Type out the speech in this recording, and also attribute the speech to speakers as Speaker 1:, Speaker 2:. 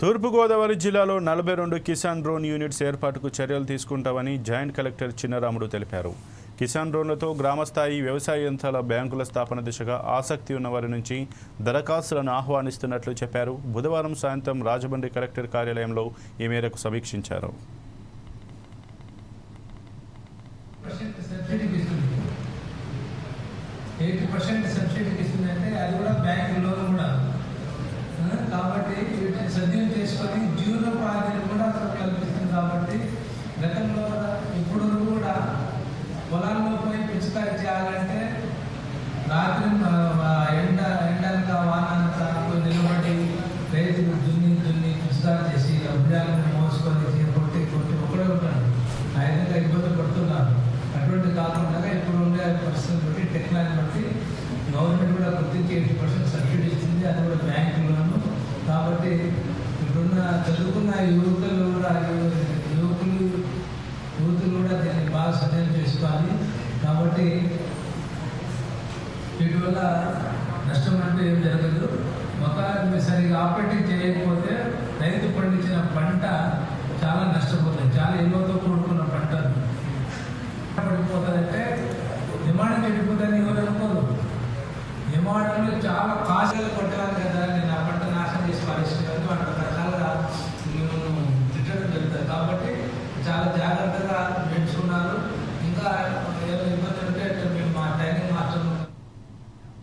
Speaker 1: తూర్పుగోదావరి జిల్లాలో నలభై రెండు కిసాన్ డ్రోన్ యూనిట్స్ ఏర్పాటుకు చర్యలు తీసుకుంటామని జాయింట్ కలెక్టర్ చిన్నరాముడు తెలిపారు. కిసాన్ డ్రోన్లతో గ్రామస్థాయి వ్యవసాయ యంత్రాల బ్యాంకుల స్థాపన దిశగా ఆసక్తి ఉన్నవారి నుంచి దరఖాస్తులను ఆహ్వానిస్తున్నట్లు చెప్పారు. బుధవారం సాయంత్రం రాజమండ్రి కలెక్టర్ కార్యాలయంలో ఈ మేరకు సమీక్షించారు.
Speaker 2: పర్సెంట్ సద్వినియోగం చేసుకొని జీవనోపాధిని కూడా కల్పిస్తుంది కాబట్టి గతంలో ఇప్పుడు కూడా పొలాల్లో పోయి పిచికారి చేయాలంటే రాత్రి చదువుకున్న యువకులు కూడా యువకులు యువతులు కూడా దీన్ని బాగా సద్వినియోగం చేసుకోవాలి. కాబట్టి వీటి వల్ల నష్టం అంటూ ఏం జరగదు. ఒక సరిగా ఆపరేటింగ్ చేయకపోతే రైతు పండించిన పంట చాలా నష్టపోతుంది. చాలా ఎన్నోతో కూడుకున్న పంటలు. పడిపోతుందంటే డిమాండ్ చెడిపోతుంది ఎవరు